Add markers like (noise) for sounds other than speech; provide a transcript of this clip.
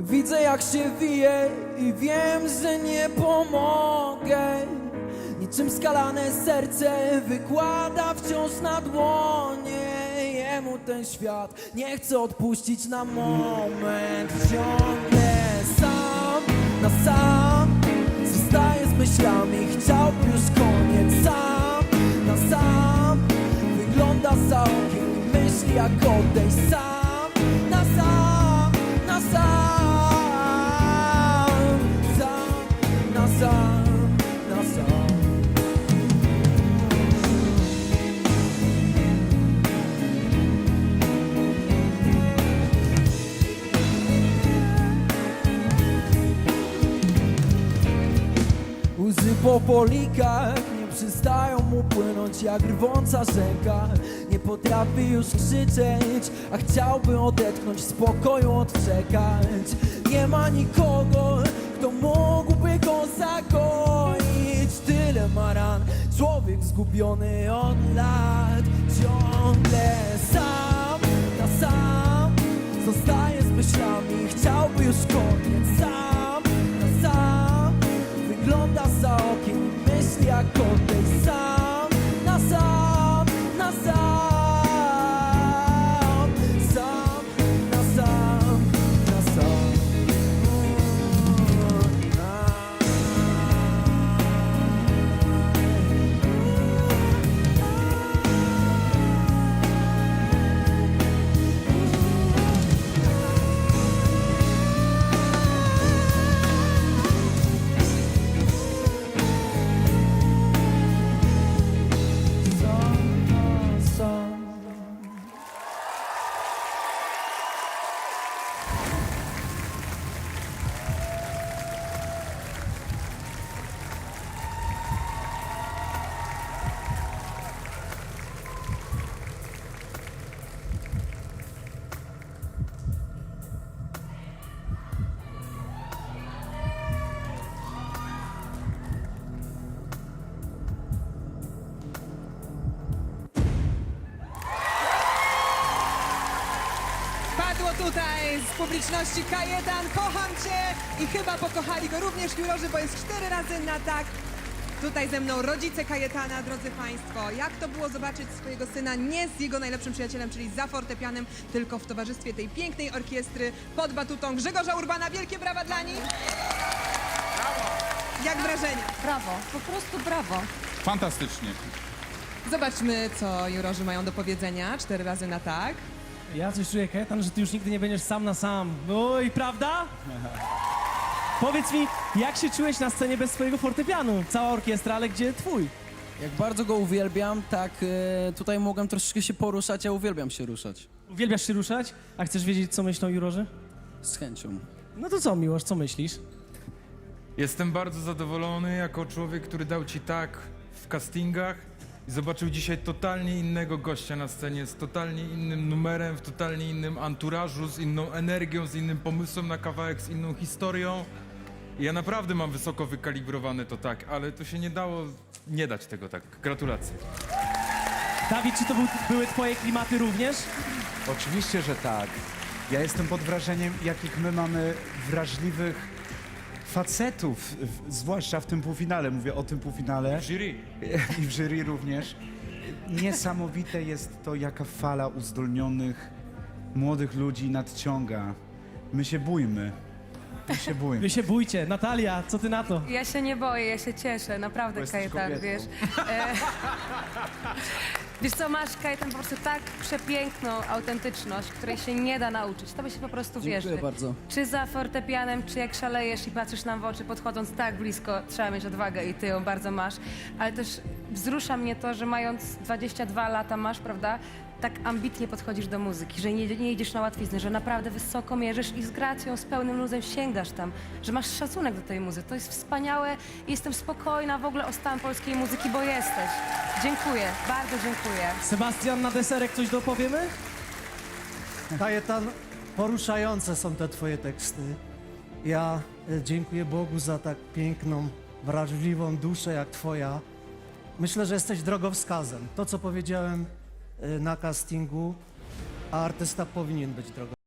Widzę jak się wije i wiem, że nie pomogę. Niczym skalane serce wykłada wciąż na dłonie. Jemu ten świat nie chce odpuścić na moment. Ciągle sam na sam Zostaje z myślami, chciałby już koniec Sam na sam. Wygląda za okiem myśli jak odejść Sam po polikach nie przestają mu płynąć jak rwąca rzeka. Nie potrafi już krzyczeć, a chciałby odetchnąć, spokoju odczekać. Nie ma nikogo, kto mógłby go zagoić Tyle ma ran, człowiek zgubiony od lat. Ciągle sam na sam Zostaje z myślami, chciałby już koniec z publiczności Kajetan, kocham cię i chyba pokochali go również jurorzy, bo jest cztery razy na tak. Tutaj ze mną rodzice Kajetana, drodzy Państwo. Jak to było zobaczyć swojego syna nie z jego najlepszym przyjacielem, czyli za fortepianem, tylko w towarzystwie tej pięknej orkiestry pod batutą Grzegorza Urbana. Wielkie brawa dla nich. Jak wrażenia? Brawo, po prostu brawo. Fantastycznie. Zobaczmy, co jurorzy mają do powiedzenia. Cztery razy na tak. Ja coś czuję, Kajetan, że ty już nigdy nie będziesz sam na sam. Oj, prawda? (laughs) Powiedz mi, jak się czułeś na scenie bez swojego fortepianu? Cała orkiestra, ale gdzie twój? Jak bardzo go uwielbiam, tak e, tutaj mogłem troszeczkę się poruszać, ja uwielbiam się ruszać. Uwielbiasz się ruszać? A chcesz wiedzieć, co myślą jurorzy? Z chęcią. No to co, Miłosz, co myślisz? Jestem bardzo zadowolony jako człowiek, który dał ci tak w castingach i zobaczył dzisiaj totalnie innego gościa na scenie, z totalnie innym numerem, w totalnie innym anturażu, z inną energią, z innym pomysłem na kawałek, z inną historią. I ja naprawdę mam wysoko wykalibrowane to tak, ale to się nie dało nie dać tego tak. Gratulacje. Dawid, czy to był, były twoje klimaty również? Oczywiście, że tak. Ja jestem pod wrażeniem, jakich my mamy wrażliwych facetów, w- zwłaszcza w tym półfinale. Mówię o tym półfinale Jury. (laughs) i w jury również. Niesamowite jest to, jaka fala uzdolnionych młodych ludzi nadciąga. My się bójmy. My się bójmy. (laughs) Wy się bójcie. Natalia, co ty na to? Ja się nie boję, ja się cieszę, naprawdę, jesteś Kajetan, kobietą. wiesz. E, (laughs) wiesz co, masz, Kajetan, po prostu tak przepiękną autentyczność, której się nie da nauczyć. To by się po prostu, wiesz, Dziękuję bardzo. czy za fortepianem, czy jak szalejesz i patrzysz nam w oczy, podchodząc tak blisko, trzeba mieć odwagę i ty ją bardzo masz. Ale też wzrusza mnie to, że mając 22 lata masz, prawda, tak ambitnie podchodzisz do muzyki, że nie, nie idziesz na łatwiznę, że naprawdę wysoko mierzysz i z gracją, z pełnym luzem sięgasz tam, że masz szacunek do tej muzyki. To jest wspaniałe i jestem spokojna w ogóle o stan polskiej muzyki, bo jesteś. Dziękuję, bardzo dziękuję. Sebastian, na deserek coś dopowiemy? Kajetan, poruszające są te twoje teksty. Ja e, dziękuję Bogu za tak piękną wrażliwą duszę jak twoja. Myślę, że jesteś drogowskazem. To, co powiedziałem na castingu, a artysta powinien być drogowskazem.